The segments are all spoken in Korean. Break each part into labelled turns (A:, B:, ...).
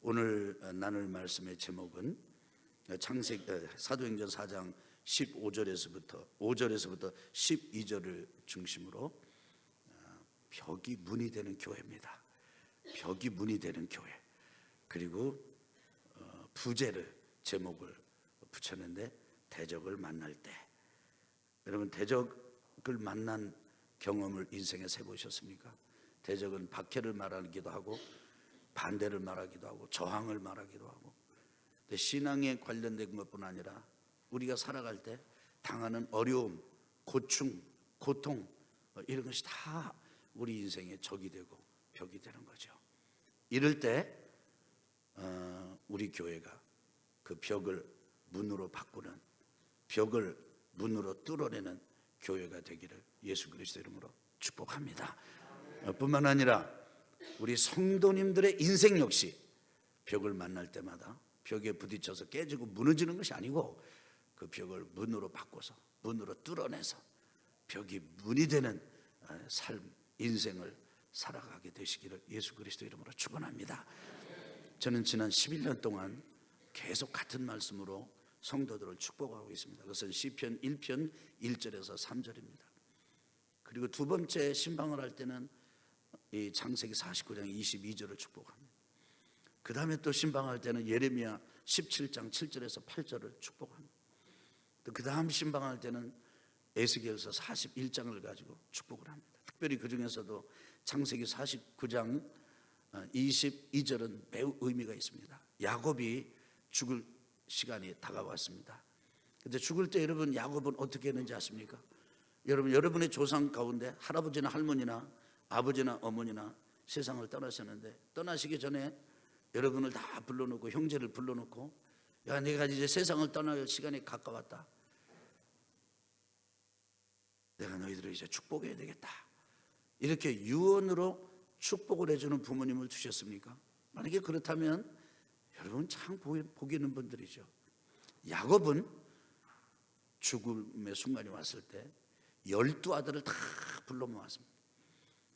A: 오늘 나눌 말씀의 제목은 창세기 어, 사도행전 4장 15절에서부터 5절에서부터 12절을 중심으로 어, 벽이 문이 되는 교회입니다. 벽이 문이 되는 교회. 그리고 어, 부제를 제목을 붙였는데 대적을 만날 때 여러분 대적을 만난 경험을 인생에 세 보셨습니까? 대적은 박해를 말하기도 하고 반대를 말하기도 하고 저항을 말하기도 하고 신앙에 관련된 것뿐 아니라 우리가 살아갈 때 당하는 어려움, 고충, 고통 어, 이런 것이 다 우리 인생의 적이 되고 벽이 되는 거죠. 이럴 때 어, 우리 교회가 그 벽을 문으로 바꾸는 벽을 문으로 뚫어내는 교회가 되기를 예수 그리스도 이름으로 축복합니다. 어, 뿐만 아니라 우리 성도님들의 인생 역시 벽을 만날 때마다 벽에 부딪혀서 깨지고 무너지는 것이 아니고 그 벽을 문으로 바꿔서 문으로 뚫어내서 벽이 문이 되는 어, 삶 인생을 살아가게 되시기를 예수 그리스도 이름으로 축원합니다. 저는 지난 11년 동안 계속 같은 말씀으로 성도들을 축복하고 있습니다. 그것은 시편 1편 1절에서 3절입니다. 그리고 두 번째 신방을 할 때는 이 창세기 49장 22절을 축복합니다. 그 다음에 또 신방할 때는 예레미야 17장 7절에서 8절을 축복합니다. 또 그 다음 신방할 때는 에스겔서 41장을 가지고 축복을 합니다. 특별히 그 중에서도 창세기 49장 22절은 매우 의미가 있습니다. 야곱이 죽을 시간이 다가왔습니다. 근데 죽을 때 여러분 야곱은 어떻게 했는지 아십니까? 여러분 여러분의 조상 가운데 할아버지나 할머니나 아버지나 어머니나 세상을 떠나셨는데 떠나시기 전에 여러분을 다 불러놓고 형제를 불러놓고 야 내가 이제 세상을 떠날 시간이 가까웠다. 내가 너희들을 이제 축복해야 되겠다. 이렇게 유언으로 축복을 해주는 부모님을 두셨습니까? 만약에 그렇다면 여러분 참 있는 분들이죠. 야곱은 죽음의 순간이 왔을 때 열두 아들을 다 불러 모았습니다.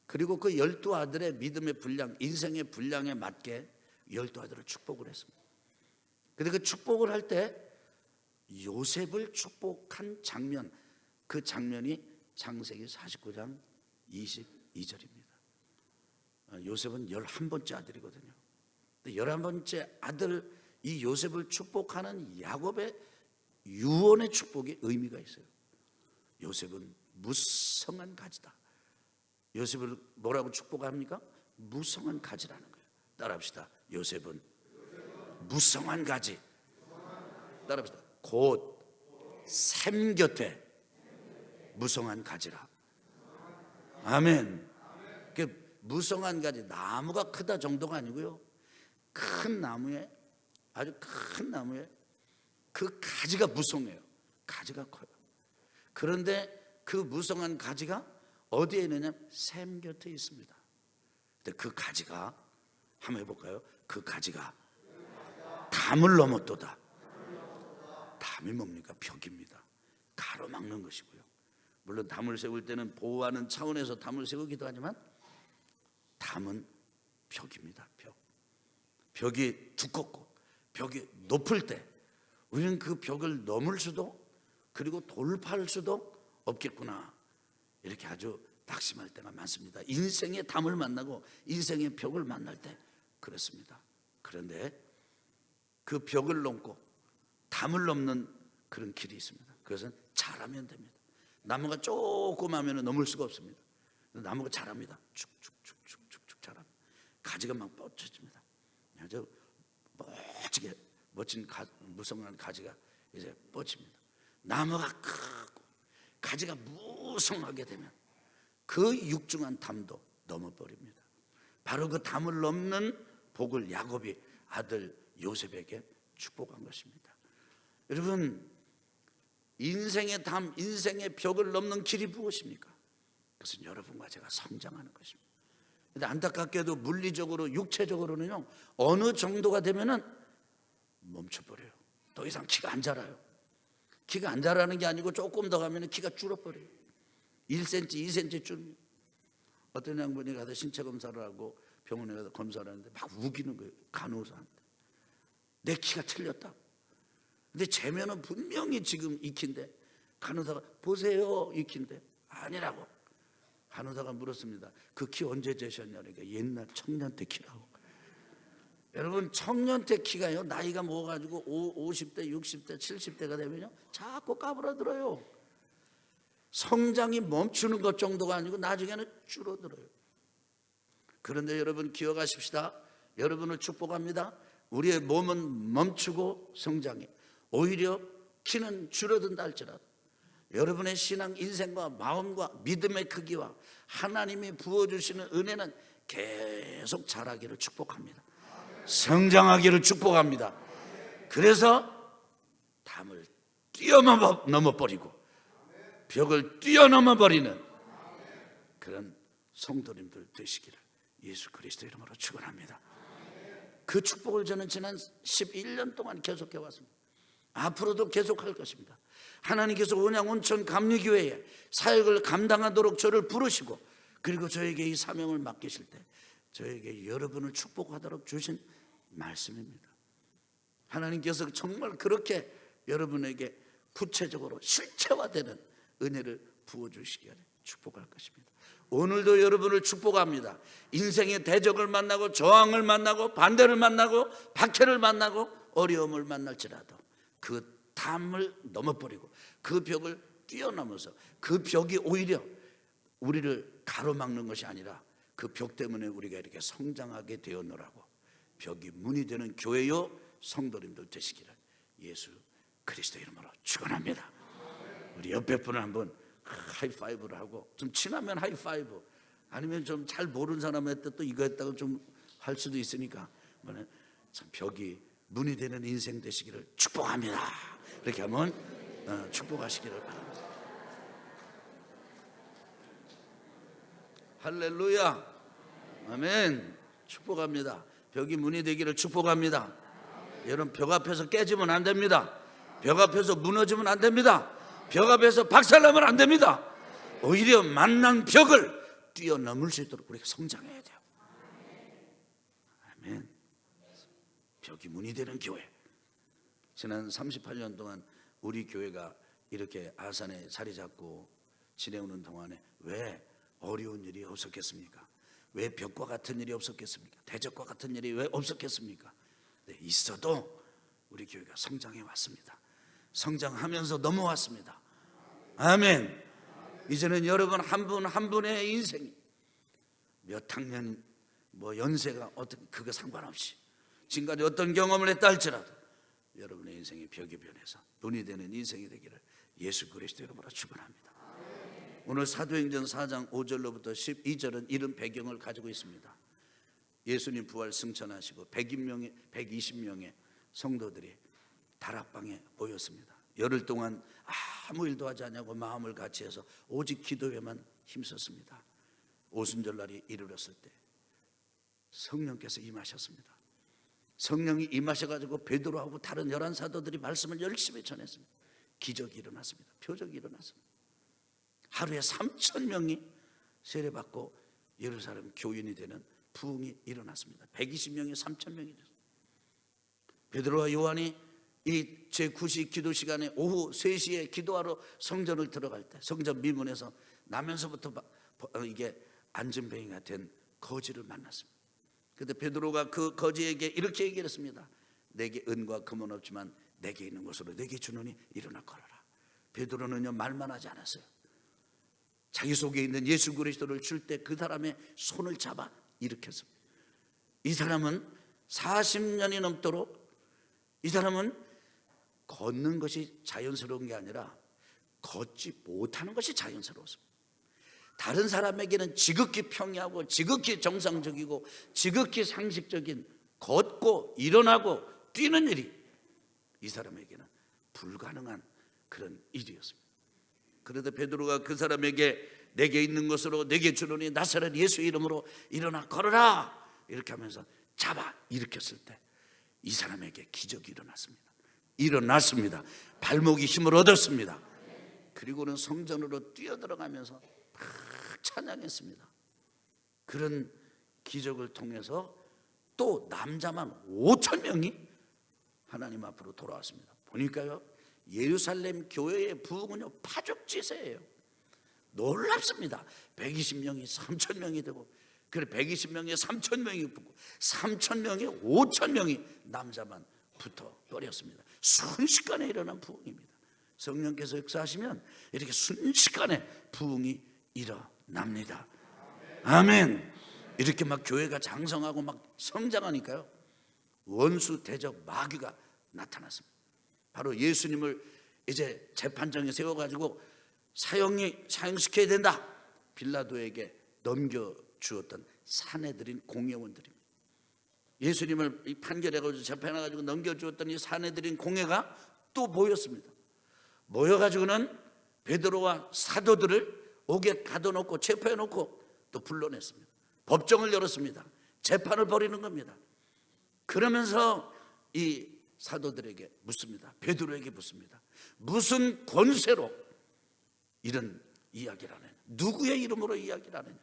A: 그리고 그 열두 아들의 믿음의 분량, 인생의 분량에 맞게 열두 아들을 축복을 했습니다. 근데 그 축복을 할 때 요셉을 축복한 장면, 그 장면이 창세기 49장 22절입니다. 요셉은 11번째 아들이거든요. 열한 번째 아들 이 요셉을 축복하는 야곱의 유언의 축복의 의미가 있어요. 요셉은 무성한 가지다. 요셉을 뭐라고 축복합니까? 무성한 가지라는 거예요. 따라합시다. 요셉은 무성한 가지. 따라합시다. 곧 샘 곁에 무성한 가지라. 아멘. 그 무성한 가지 나무가 크다 정도가 아니고요. 큰 나무에 아주 큰 나무에 그 가지가 무성해요. 가지가 커요. 그런데 그 무성한 가지가 어디에 있느냐? 샘 곁에 있습니다. 근데 그 가지가 한번 해볼까요? 그 가지가 담을 넘었도다. 담이 뭡니까? 벽입니다. 가로막는 것이고요. 물론 담을 세울 때는 보호하는 차원에서 담을 세우기도 하지만 담은 벽입니다. 벽. 벽이 두껍고 벽이 높을 때 우리는 그 벽을 넘을 수도 그리고 돌파할 수도 없겠구나. 이렇게 아주 낙심할 때가 많습니다. 인생의 담을 만나고 인생의 벽을 만날 때 그렇습니다. 그런데 그 벽을 넘고 담을 넘는 그런 길이 있습니다. 그것은 잘하면 됩니다. 나무가 조그마면 넘을 수가 없습니다. 나무가 자랍니다. 축축축축축축 자랍니다. 가지가 막 뻗쳐집니다. 아주 멋지게 멋진 가, 무성한 가지가 이제 뻗칩니다. 나무가 크고 가지가 무성하게 되면 그 육중한 담도 넘어버립니다. 바로 그 담을 넘는 복을 야곱이 아들 요셉에게 축복한 것입니다. 여러분 인생의 담, 인생의 벽을 넘는 길이 무엇입니까? 그것은 여러분과 제가 성장하는 것입니다. 근데 안타깝게도 물리적으로 육체적으로는요 어느 정도가 되면은 멈춰버려요. 더 이상 키가 안 자라요. 키가 안 자라는 게 아니고 조금 더 가면 키가 줄어버려요. 1cm, 2cm 줄면 어떤 양반이 가서 신체 검사를 하고 병원에 가서 검사를 하는데 막 우기는 거예요. 간호사한테. 내 키가 틀렸다. 근데 재면은 분명히 지금 익힌데 간호사가 보세요 익힌데 아니라고. 간호사가 물었습니다. 그 키 언제 재셨냐니까 옛날 청년 때 키라고. 여러분 청년 때 키가요 나이가 먹어가지고 50대, 60대, 70대가 되면요 자꾸 까불어들어요. 성장이 멈추는 것 정도가 아니고 나중에는 줄어들어요. 그런데 여러분 기억하십시다. 여러분을 축복합니다. 우리의 몸은 멈추고 성장해. 오히려 키는 줄어든다 할지라도 여러분의 신앙 인생과 마음과 믿음의 크기와 하나님이 부어주시는 은혜는 계속 자라기를 축복합니다. 성장하기를 축복합니다. 그래서 담을 뛰어넘어 넘어 버리고 벽을 뛰어넘어 버리는 그런 성도님들 되시기를 예수 그리스도 이름으로 축원합니다. 그 축복을 저는 지난 11년 동안 계속해 왔습니다. 앞으로도 계속할 것입니다. 하나님께서 온양 온천 감리교회에 사역을 감당하도록 저를 부르시고 그리고 저에게 이 사명을 맡기실 때 저에게 여러분을 축복하도록 주신 말씀입니다. 하나님께서 정말 그렇게 여러분에게 구체적으로 실체화되는 은혜를 부어 주시기를 축복할 것입니다. 오늘도 여러분을 축복합니다. 인생의 대적을 만나고 저항을 만나고 반대를 만나고 박해를 만나고 어려움을 만날지라도 그 담을 넘어버리고 그 벽을 뛰어넘어서 그 벽이 오히려 우리를 가로막는 것이 아니라 그 벽 때문에 우리가 이렇게 성장하게 되었노라고 벽이 문이 되는 교회요 성도님들 되시기를 예수 그리스도 이름으로 축원합니다. 우리 옆에 분을 한번 하이파이브를 하고 좀 친하면 하이파이브 아니면 좀 잘 모르는 사람한테 또 이거 했다고 좀 할 수도 있으니까 참 벽이 문이 되는 인생 되시기를 축복합니다. 이렇게 하면 어, 축복하시기를 바랍니다. 할렐루야. 아멘. 축복합니다. 벽이 문이 되기를 축복합니다. 여러분 벽 앞에서 깨지면 안 됩니다. 벽 앞에서 무너지면 안 됩니다. 벽 앞에서 박살나면 안 됩니다. 오히려 만난 벽을 뛰어넘을 수 있도록 우리가 성장해야 돼요. 아멘. 벽이 문이 되는 교회. 지난 38년 동안 우리 교회가 이렇게 아산에 자리 잡고 지내오는 동안에 왜 어려운 일이 없었겠습니까? 왜 벽과 같은 일이 없었겠습니까? 대적과 같은 일이 왜 없었겠습니까? 네, 있어도 우리 교회가 성장해 왔습니다. 성장하면서 넘어왔습니다. 아멘. 이제는 여러분 한 분한 분의 인생이 몇 학년 뭐 연세가 어떻게 그거 상관없이 지금까지 어떤 경험을 했다 할지라도 여러분의 인생의 벽이 변해서 눈이 되는 인생이 되기를 예수 그리스도 이름으로 축원합니다. 오늘 사도행전 4장 5절로부터 12절은 이런 배경을 가지고 있습니다. 예수님 부활 승천하시고 120명의 120명의 성도들이 다락방에 모였습니다. 열흘 동안 아무 일도 하지 않냐고 마음을 같이 해서 오직 기도에만 힘썼습니다. 오순절 날이 이르렀을 때 성령께서 임하셨습니다. 성령이 임하셔가지고 베드로하고 다른 열한 사도들이 말씀을 열심히 전했습니다. 기적이 일어났습니다. 표적이 일어났습니다. 하루에 3천 명이 세례받고 예루살렘 교인이 되는 부흥이 일어났습니다. 120명이 3천 명이 됐습니다. 베드로와 요한이 이 제9시 기도 시간에 오후 3시에 기도하러 성전을 들어갈 때 성전 미문에서 나면서부터 이게 안전뱅이가 된 거지를 만났습니다. 근데 베드로가 그 거지에게 이렇게 얘기를 했습니다. 내게 은과 금은 없지만 내게 있는 것으로 내게 주노니 일어나 걸어라. 베드로는요 말만 하지 않았어요. 자기 속에 있는 예수 그리스도를 줄 때 그 사람의 손을 잡아 일으켰습니다. 이 사람은 40년이 넘도록 이 사람은 걷는 것이 자연스러운 게 아니라 걷지 못하는 것이 자연스러웠습니다. 다른 사람에게는 지극히 평이하고 지극히 정상적이고 지극히 상식적인 걷고 일어나고 뛰는 일이 이 사람에게는 불가능한 그런 일이었습니다. 그래도 베드로가 그 사람에게 내게 있는 것으로 내게 주노니 나사렛 예수 이름으로 일어나 걸어라 이렇게 하면서 잡아 일으켰을 때 이 사람에게 기적이 일어났습니다. 일어났습니다. 발목이 힘을 얻었습니다. 그리고는 성전으로 뛰어 들어가면서 막 찬양했습니다. 그런 기적을 통해서 또 남자만 5천 명이 하나님 앞으로 돌아왔습니다. 보니까요 예루살렘 교회의 부흥은요 파죽지세예요. 놀랍습니다. 120명이 3천 명이 되고 그래 120명이 3천 명이 붙고 3천 명이 5천 명이 남자만 붙어 버렸습니다. 순식간에 일어난 부흥입니다. 성령께서 역사하시면 이렇게 순식간에 부흥이 일어납니다. 아멘. 이렇게 막 교회가 장성하고 막 성장하니까요. 원수 대적 마귀가 나타났습니다. 바로 예수님을 이제 재판정에 세워 가지고 사형이 사형시켜야 된다. 빌라도에게 넘겨 주었던 사내들인 공회원들입니다. 예수님을 이 판결해 가지고 재판해 가지고 넘겨 주었던 이 사내들인 공회가 또 모였습니다. 모여 가지고는 베드로와 사도들을 옥에 가둬놓고 체포해 놓고 또 불러냈습니다. 법정을 열었습니다. 재판을 벌이는 겁니다. 그러면서 이 사도들에게 묻습니다. 베드로에게 묻습니다. 무슨 권세로 이런 이야기를 하느냐? 누구의 이름으로 이야기를 하느냐?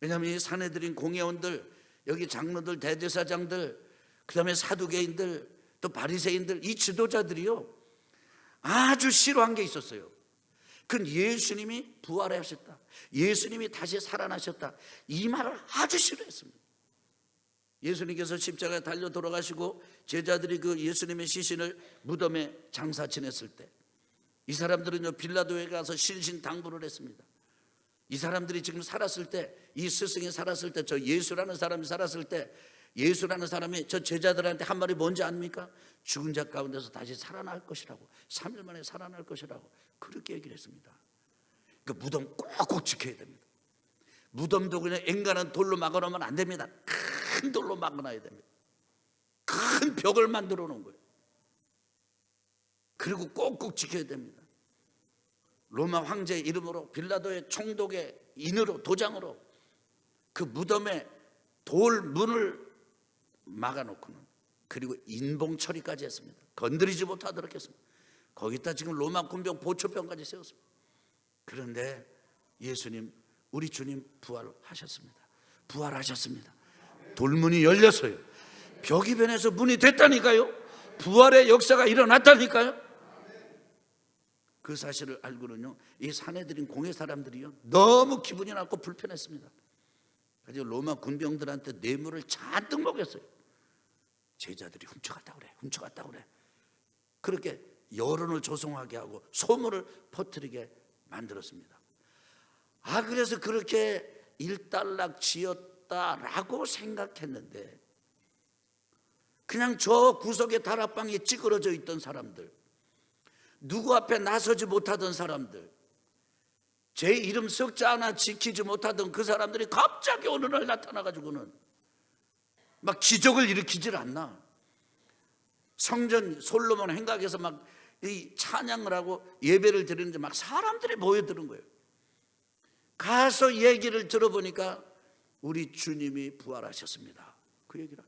A: 왜냐하면 이 사내들인 공회원들, 여기 장로들, 대제사장들, 그 다음에 사두개인들, 또 바리새인들 이 지도자들이요 아주 싫어한 게 있었어요. 그건 예수님이 부활하셨다. 예수님이 다시 살아나셨다. 이 말을 아주 싫어했습니다. 예수님께서 십자가에 달려 돌아가시고 제자들이 그 예수님의 시신을 무덤에 장사 지냈을 때 이 사람들은요 빌라도에 가서 신신 당부를 했습니다. 이 사람들이 지금 살았을 때 이 스승이 살았을 때 저 예수라는 사람이 살았을 때 예수라는 사람이 저 제자들한테 한 말이 뭔지 압니까? 죽은 자 가운데서 다시 살아날 것이라고 3일 만에 살아날 것이라고 그렇게 얘기를 했습니다. 그 무덤 꼭꼭 지켜야 됩니다. 무덤도 그냥 앵간한 돌로 막아놓으면 안 됩니다. 큰 돌로 막아놔야 됩니다. 큰 벽을 만들어 놓은 거예요. 그리고 꼭꼭 지켜야 됩니다. 로마 황제의 이름으로 빌라도의 총독의 인으로 도장으로 그 무덤에 돌 문을 막아놓고는 그리고 인봉 처리까지 했습니다. 건드리지 못하도록 했습니다. 거기다 지금 로마 군병 보초병까지 세웠습니다. 그런데 예수님 우리 주님 부활하셨습니다. 부활하셨습니다. 돌문이 열렸어요. 벽이 변해서 문이 됐다니까요. 부활의 역사가 일어났다니까요. 그 사실을 알고는요, 이 사내들인 공회 사람들이요, 너무 기분이 나고 불편했습니다. 그래서 로마 군병들한테 뇌물을 잔뜩 먹였어요. 제자들이 훔쳐갔다 그래, 훔쳐갔다 그래. 그렇게 여론을 조성하게 하고 소문을 퍼뜨리게 만들었습니다. 아, 그래서 그렇게 일단락 지 었다라고 생각했는데, 그냥 저 구석에 다락방에 찌그러져 있던 사람들, 누구 앞에 나서지 못하던 사람들, 제 이름 석자 하나 지키지 못하던 그 사람들이 갑자기 어느 날 나타나가지고는 막 기적을 일으키질 않나. 성전 솔로몬 행각에서 막 이 찬양을 하고 예배를 드리는데 막 사람들이 모여드는 거예요. 가서 얘기를 들어보니까 우리 주님이 부활하셨습니다. 그 얘기를.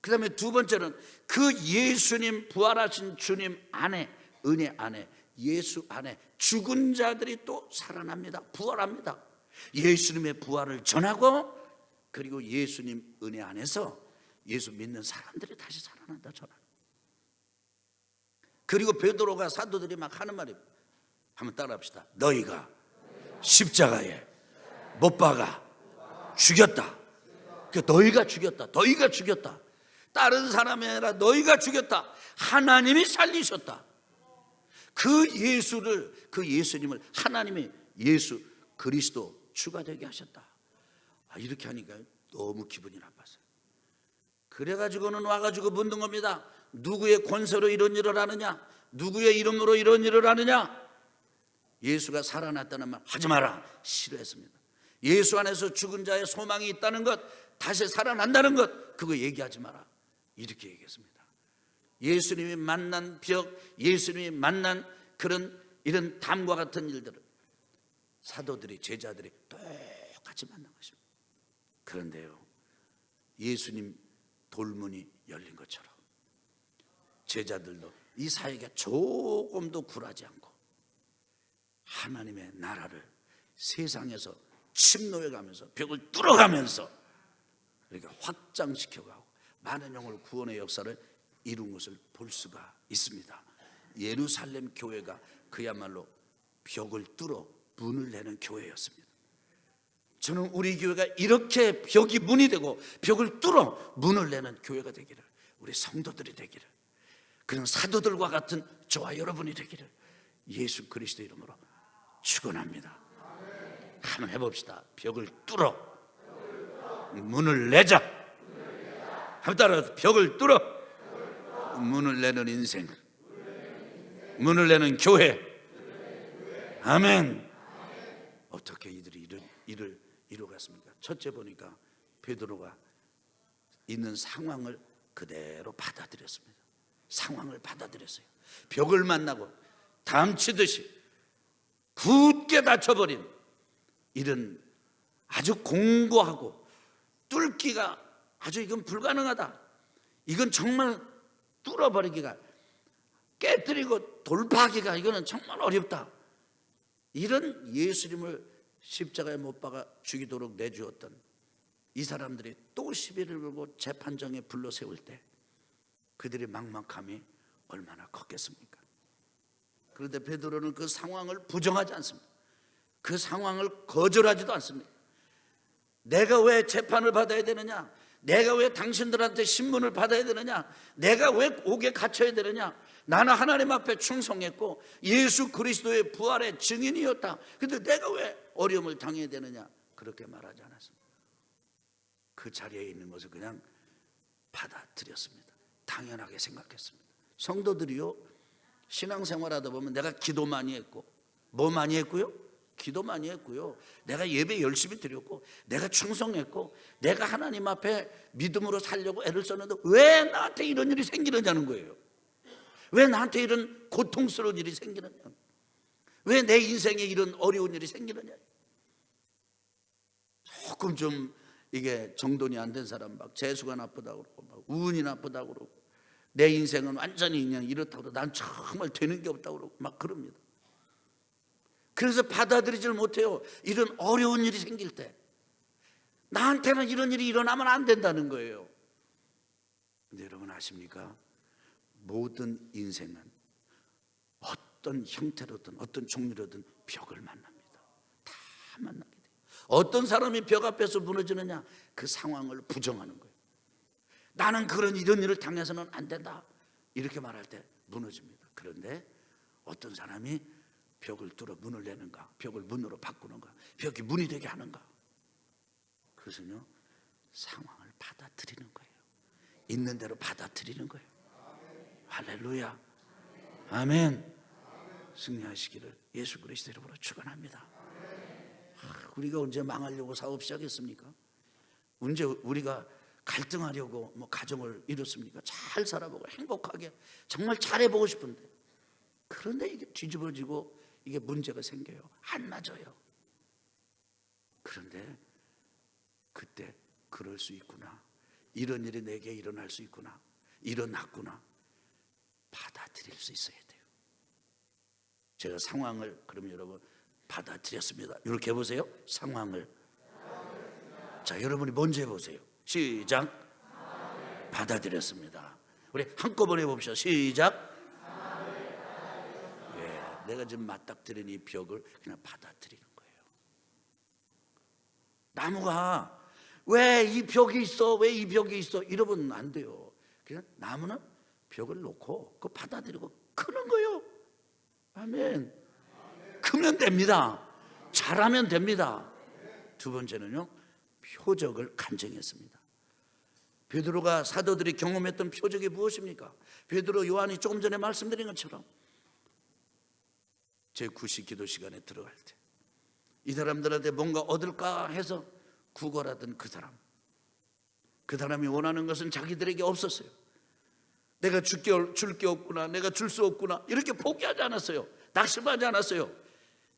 A: 그 다음에 두 번째는 그 예수님 부활하신 주님 안에 은혜 안에 예수 안에 죽은 자들이 또 살아납니다. 부활합니다. 예수님의 부활을 전하고 그리고 예수님 은혜 안에서 예수 믿는 사람들이 다시 살아난다 전하. 그리고 베드로가 사도들이 막 하는 말이 한번 따라합시다. 너희가 십자가에 못 박아 죽였다. 그 너희가 죽였다. 너희가 죽였다. 다른 사람이 아니라 너희가 죽였다. 하나님이 살리셨다. 그 예수를 그 예수님을 하나님의 예수 그리스도 추가되게 하셨다. 아, 이렇게 하니까 너무 기분이 나빴어요. 그래가지고는 와가지고 묻는 겁니다. 누구의 권세로 이런 일을 하느냐? 누구의 이름으로 이런 일을 하느냐? 예수가 살아났다는 말 하지 마라. 싫어했습니다. 예수 안에서 죽은 자의 소망이 있다는 것, 다시 살아난다는 것, 그거 얘기하지 마라. 이렇게 얘기했습니다. 예수님이 만난 벽, 예수님이 만난 그런 이런 담과 같은 일들을 사도들이 제자들이 똑같이 만난 것입니다. 그런데요, 예수님 돌문이 열린 것처럼 제자들도 이 사역에 조금도 굴하지 않고 하나님의 나라를 세상에서 침노해가면서 벽을 뚫어가면서 이렇게 확장시켜가고 많은 영을 구원의 역사를 이룬 것을 볼 수가 있습니다. 예루살렘 교회가 그야말로 벽을 뚫어 문을 내는 교회였습니다. 저는 우리 교회가 이렇게 벽이 문이 되고 벽을 뚫어 문을 내는 교회가 되기를 우리 성도들이 되기를 그런 사도들과 같은 저와 여러분이 되기를 예수 그리스도 이름으로 축원합니다. 한번 해봅시다. 벽을 뚫어 문을 내자. 한번 따라 벽을 뚫어 문을 내는 인생, 문을 내는 교회. 아멘. 어떻게 이들이 이를, 이를 이루었습니까? 첫째 보니까 베드로가 있는 상황을 그대로 받아들였습니다. 상황을 받아들였어요. 벽을 만나고 담치듯이 굳게 닫혀버린 이런 아주 공고하고 뚫기가 아주 이건 불가능하다. 이건 정말 뚫어버리기가 깨뜨리고 돌파하기가 이거는 정말 어렵다. 이런 예수님을 십자가에 못 박아 죽이도록 내주었던 이 사람들이 또 시비를 걸고 재판정에 불러 세울 때 그들의 막막함이 얼마나 컸겠습니까? 그런데 베드로는 그 상황을 부정하지 않습니다. 그 상황을 거절하지도 않습니다. 내가 왜 재판을 받아야 되느냐? 내가 왜 당신들한테 신문을 받아야 되느냐? 내가 왜 옥에 갇혀야 되느냐? 나는 하나님 앞에 충성했고 예수 그리스도의 부활의 증인이었다. 근데 내가 왜 어려움을 당해야 되느냐? 그렇게 말하지 않았습니다. 그 자리에 있는 것을 그냥 받아들였습니다. 당연하게 생각했습니다. 성도들이요 신앙생활 하다 보면 내가 기도 많이 했고 뭐 많이 했고요? 기도 많이 했고요. 내가 예배 열심히 드렸고 내가 충성했고 내가 하나님 앞에 믿음으로 살려고 애를 썼는데 왜 나한테 이런 일이 생기느냐는 거예요. 왜 나한테 이런 고통스러운 일이 생기느냐? 왜 내 인생에 이런 어려운 일이 생기느냐? 조금 좀 이게 정돈이 안 된 사람 막 재수가 나쁘다고 그러고 막 운이 나쁘다고 그러고 내 인생은 완전히 그냥 이렇다고 난 정말 되는 게 없다고 그러고 막 그럽니다. 그래서 받아들이질 못해요. 이런 어려운 일이 생길 때 나한테는 이런 일이 일어나면 안 된다는 거예요. 근데 여러분 아십니까? 모든 인생은 어떤 형태로든 어떤 종류로든 벽을 만납니다. 다 만나게 돼요. 어떤 사람이 벽 앞에서 무너지느냐? 그 상황을 부정하는 거예요. 나는 그런 이런 일을 당해서는 안 된다. 이렇게 말할 때 무너집니다. 그런데 어떤 사람이 벽을 뚫어 문을 내는가? 벽을 문으로 바꾸는가? 벽이 문이 되게 하는가? 그것은요, 상황을 받아들이는 거예요. 있는 대로 받아들이는 거예요. 할렐루야. 아멘. 승리하시기를 예수 그리스도 이름으로 축원합니다. 아, 우리가 언제 망하려고 사업 시작했습니까? 언제 우리가 갈등하려고 뭐 가정을 이뤘습니까? 잘 살아보고 행복하게 정말 잘해보고 싶은데 그런데 이게 뒤집어지고 이게 문제가 생겨요. 안 맞아요. 그런데 그때 그럴 수 있구나. 이런 일이 내게 일어날 수 있구나. 일어났구나. 받아들일 수 있어야 돼요. 제가 상황을 그럼 여러분 받아들였습니다. 이렇게 해보세요. 상황을. 자, 여러분이 먼저 해보세요. 시작. 받아들였습니다. 우리 한꺼번에 해봅시다. 시작. 예, 내가 지금 맞닥뜨린 이 벽을 그냥 받아들이는 거예요. 나무가 왜 이 벽이 있어? 왜 이 벽이 있어? 이러면 안 돼요. 그냥 나무는 벽을 놓고 그 받아들이고 크는 거예요. 아멘. 크면 됩니다. 잘하면 됩니다. 두 번째는요. 표적을 간증했습니다. 베드로가 사도들이 경험했던 표적이 무엇입니까? 베드로 요한이 조금 전에 말씀드린 것처럼 제 9시 기도 시간에 들어갈 때 이 사람들한테 뭔가 얻을까 해서 구걸하던 그 사람 그 사람이 원하는 것은 자기들에게 없었어요. 내가 줄게 줄게 없구나. 내가 줄 수 없구나. 이렇게 포기하지 않았어요. 낙심하지 않았어요.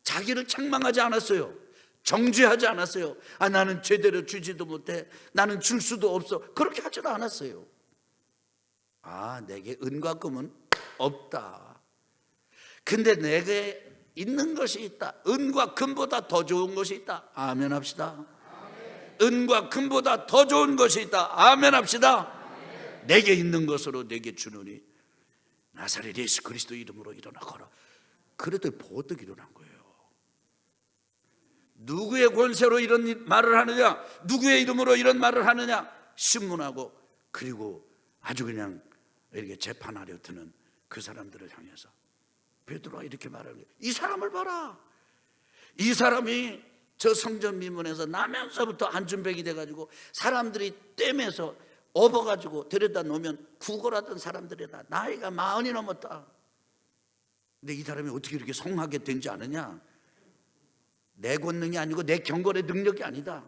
A: 자기를 책망하지 않았어요. 정죄하지 않았어요. 아 나는 제대로 주지도 못해. 나는 줄 수도 없어. 그렇게 하지도 않았어요. 아 내게 은과 금은 없다. 근데 내게 있는 것이 있다. 은과 금보다 더 좋은 것이 있다. 아멘 합시다. 은과 금보다 더 좋은 것이 있다. 아멘 합시다. 내게 있는 것으로 내게 주노니 나사렛 예수 그리스도 이름으로 일어나거라. 그래도 보떡 일어난 거예요. 누구의 권세로 이런 말을 하느냐? 누구의 이름으로 이런 말을 하느냐? 신문하고 그리고 아주 그냥 이렇게 재판하려 드는 그 사람들을 향해서 베드로가 이렇게 거예요. 이 사람을 봐라. 이 사람이 저 성전 미문에서 나면서부터 안준백이 돼가지고 사람들이 떼면서 업어가지고 데려다 놓으면 구걸하던 사람들이다. 나이가 마흔이 넘었다. 근데 이 사람이 어떻게 이렇게 성하게 된지 아느냐? 내 권능이 아니고 내 경건의 능력이 아니다.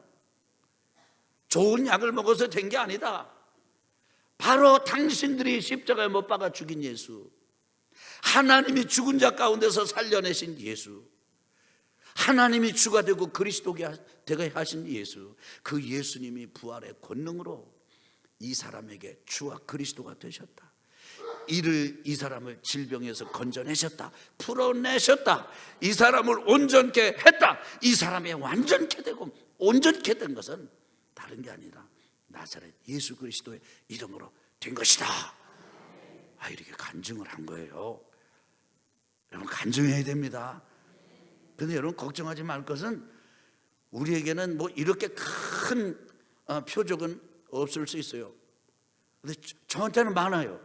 A: 좋은 약을 먹어서 된 게 아니다. 바로 당신들이 십자가에 못 박아 죽인 예수. 하나님이 죽은 자 가운데서 살려내신 예수. 하나님이 주가 되고 그리스도가 되게 하신 예수. 그 예수님이 부활의 권능으로 이 사람에게 주와 그리스도가 되셨다. 이를 이 사람을 질병에서 건져내셨다. 풀어내셨다. 이 사람을 온전케 했다. 이 사람이 완전케 되고 온전케 된 것은 다른 게 아니라 나사렛 예수 그리스도의 이름으로 된 것이다. 아 이렇게 간증을 한 거예요. 여러분 간증해야 됩니다. 근데 여러분 걱정하지 말 것은 우리에게는 뭐 이렇게 큰 어, 표적은 없을 수 있어요. 근데 저- 저한테는 많아요.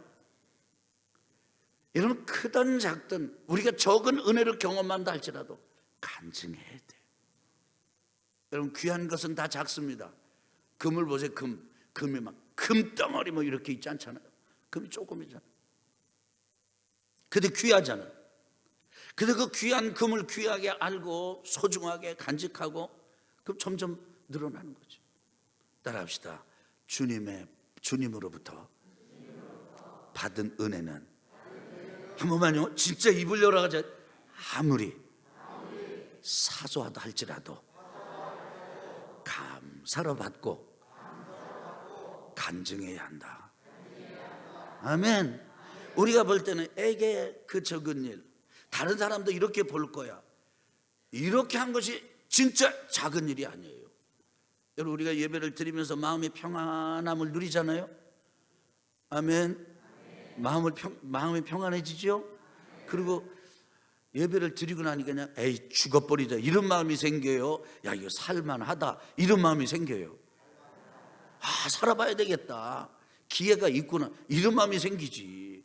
A: 여러분 크든 작든 우리가 적은 은혜를 경험한다 할지라도 간증해야 돼. 여러분 귀한 것은 다 작습니다. 금을 보세요. 금 금이 막 금덩어리 뭐 이렇게 있지 않잖아요. 금이 조금이잖아. 근데 귀하잖아. 근데 그 귀한 금을 귀하게 알고 소중하게 간직하고 그럼 점점 늘어나는 거죠. 따라합시다. 주님의 주님으로부터 받은 은혜는 한 번만요. 진짜 입을 열어 가자. 아무리 사소하다 할지라도 감사로 받고 간증해야 한다. 아멘. 우리가 볼 때는 에게 그 적은 일, 다른 사람도 이렇게 볼 거야. 이렇게 한 것이 진짜 작은 일이 아니에요. 여러분 우리가 예배를 드리면서 마음의 평안함을 누리잖아요. 아멘. 마음을 평, 마음이 평안해지죠. 그리고 예배를 드리고 나니까 그냥 에이 죽어버리자 이런 마음이 생겨요. 야 이거 살만하다 이런 마음이 생겨요. 아 살아봐야 되겠다. 기회가 있구나 이런 마음이 생기지.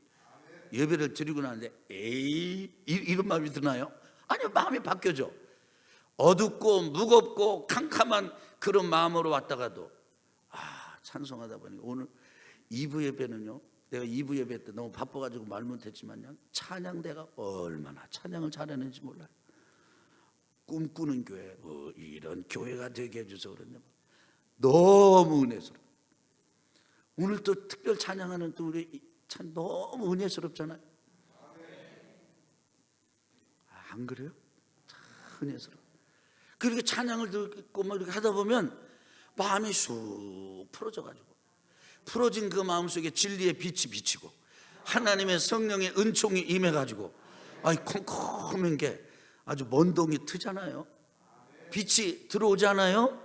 A: 예배를 드리고 나는데 에이 이- 이런 마음이 드나요? 아니요 마음이 바뀌어져. 어둡고 무겁고 캄캄한 그런 마음으로 왔다가도 아 찬송하다 보니 오늘 2부 예배는요 내가 2부 예배 때 너무 바빠가지고 말 못했지만요 찬양대가 얼마나 찬양을 잘하는지 몰라요 꿈꾸는 교회 어, 이런 교회가 되게 해줘서 그랬냐 너무 은혜스러워 오늘 또 특별 찬양하는 또 우리 참 너무 은혜스럽잖아요 아, 안 그래요? 참 은혜스러워 그렇게 찬양을 듣고 막 이렇게 하다 보면 마음이 쑥 풀어져가지고 풀어진 그 마음 속에 진리의 빛이 비치고 하나님의 성령의 은총이 임해가지고 아이 컴컴한 게 아주 먼 동이 트잖아요. 빛이 들어오잖아요.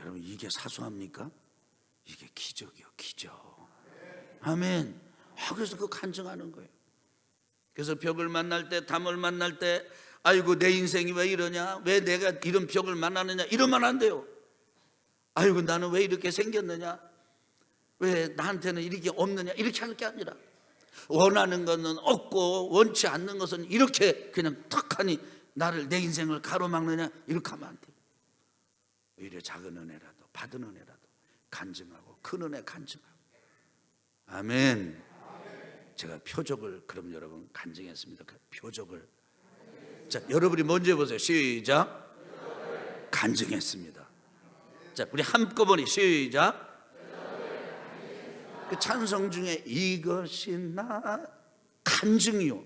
A: 여러분 이게 사소합니까? 이게 기적이요 기적. 아멘. 아, 그래서 그 간증하는 거예요. 그래서 벽을 만날 때 담을 만날 때 아이고 내 인생이 왜 이러냐? 왜 내가 이런 벽을 만나느냐? 이러면 안 돼요. 아이고 나는 왜 이렇게 생겼느냐? 왜 나한테는 이렇게 없느냐? 이렇게 할게 아니라. 원하는 것은 없고 원치 않는 것은 이렇게 그냥 턱하니 나를 내 인생을 가로막느냐? 이렇게 하면 안 돼요. 오히려 작은 은혜라도 받은 은혜라도 간증하고 큰 은혜 간증하고 아멘 제가 표적을 그럼 여러분 간증했습니다. 그 표적을 자 여러분이 먼저 해보세요. 시작. 간증했습니다. 자 우리 한꺼번에 시작. 그 찬성 중에 이것이 나 간증이요.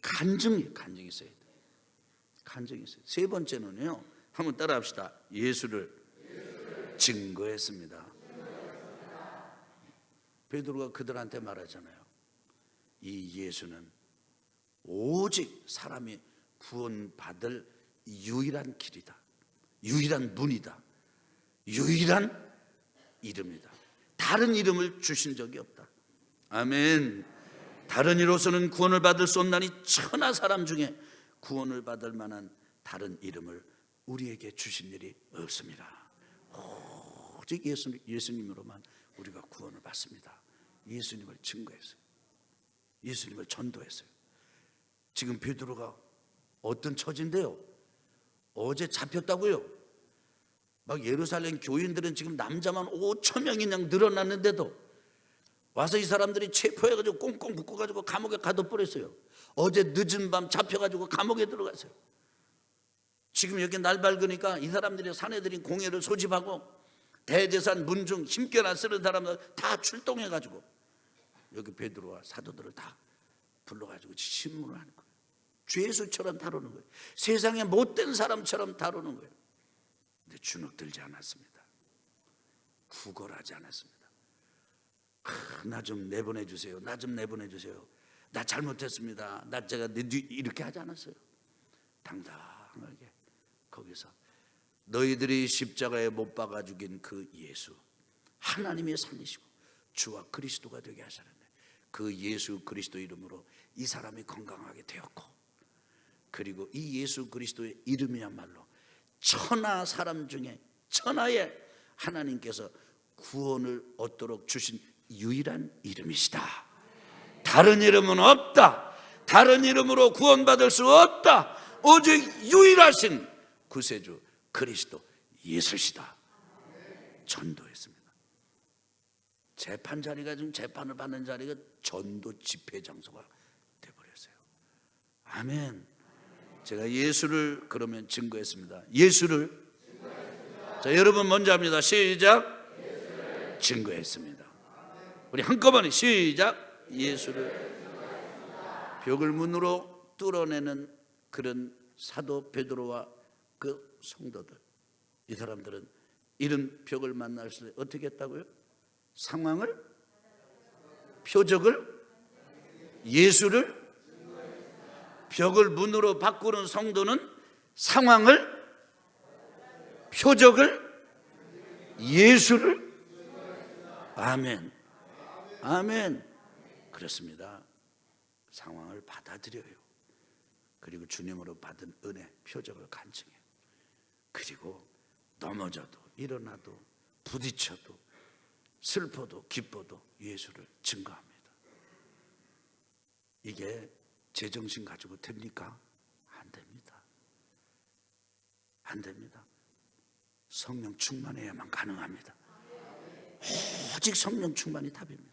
A: 간증이요. 간증이 있어야 돼. 간증이 있어요. 세 번째는요. 한번 따라합시다. 예수를 증거했습니다. 베드로가 그들한테 말하잖아요. 이 예수는 오직 사람이 구원받을 유일한 길이다. 유일한 문이다. 유일한 이름이다. 다른 이름을 주신 적이 없다. 아멘. 다른 이로서는 구원을 받을 수 없나니 천하 사람 중에 구원을 받을 만한 다른 이름을 우리에게 주신 일이 없습니다. 오직 예수, 예수님으로만 우리가 구원을 받습니다. 예수님을 증거했어요. 예수님을 전도했어요. 지금 베드로가 어떤 처지인데요? 어제 잡혔다고요? 막 예루살렘 교인들은 지금 남자만 5천 명이 그냥 늘어났는데도 와서 이 사람들이 체포해가지고 꽁꽁 묶어가지고 감옥에 가둬버렸어요. 어제 늦은 밤 잡혀가지고 감옥에 들어갔어요. 지금 여기 날 밝으니까 이 사람들이 사내들인 공예를 소집하고 대제산 문중 힘께나 쓰는 사람들 다 출동해가지고 여기 베드로와 사도들을 다 불러가지고 신문을 하는 거예요. 죄수처럼 다루는 거예요. 세상에 못된 사람처럼 다루는 거예요. 근데 주눅 들지 않았습니다. 구걸하지 않았습니다. 나좀 내보내 주세요. 나 좀 내보내 주세요. 나 잘못했습니다. 나 제가 이렇게 하지 않았어요. 당당하게 거기서 너희들이 십자가에 못 박아 죽인 그 예수 하나님이 살리시고 주와 그리스도가 되게 하셨는데 그 예수 그리스도 이름으로 이 사람이 건강하게 되었고 그리고 이 예수 그리스도의 이름이야말로 천하 사람 중에 천하에 하나님께서 구원을 얻도록 주신 유일한 이름이시다. 다른 이름은 없다. 다른 이름으로 구원받을 수 없다. 오직 유일하신 구세주 그리스도 예수시다. 전도했습니다. 재판 자리가 지금 재판을 받는 자리가 전도 집회 장소가 돼버렸어요. 아멘. 제가 예수를 그러면 증거했습니다. 예수를 자 여러분 먼저 합니다. 시작. 증거했습니다. 우리 한꺼번에 시작. 예수를 벽을 문으로 뚫어내는 그런 사도 베드로와 그 성도들 이 사람들은 이런 벽을 만날 때 어떻게 했다고요? 상황을 표적을 예수를 벽을 문으로 바꾸는 성도는 상황을 표적을 예수를. 아멘. 아멘. 그렇습니다. 상황을 받아들여요. 그리고 주님으로 받은 은혜 표적을 간증해요. 그리고 넘어져도 일어나도 부딪혀도 슬퍼도 기뻐도 예수를 증거합니다 이게 제정신 가지고 됩니까? 안 됩니다. 안 됩니다. 성령 충만해야만 가능합니다. 오직 성령 충만이 답입니다.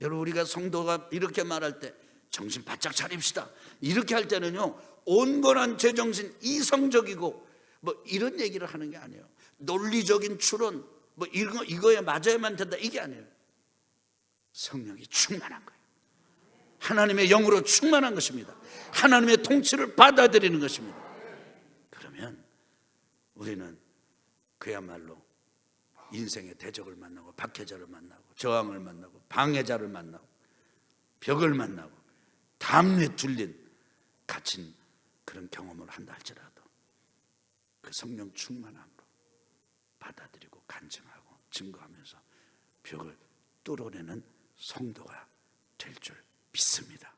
A: 여러분 우리가 성도가 이렇게 말할 때 정신 바짝 차립시다. 이렇게 할 때는요 온건한 제정신 이성적이고 뭐 이런 얘기를 하는 게 아니에요. 논리적인 추론 뭐 이거 이거에 맞아야만 된다 이게 아니에요. 성령이 충만한 거예요. 하나님의 영으로 충만한 것입니다. 하나님의 통치를 받아들이는 것입니다. 그러면 우리는 그야말로 인생의 대적을 만나고 박해자를 만나고 저항을 만나고 방해자를 만나고 벽을 만나고 담에 둘린 갇힌 그런 경험을 한다 할지라도 그 성령 충만함으로 받아들이고 간증하고 증거하면서 벽을 뚫어내는 성도가 될 줄 믿습니다.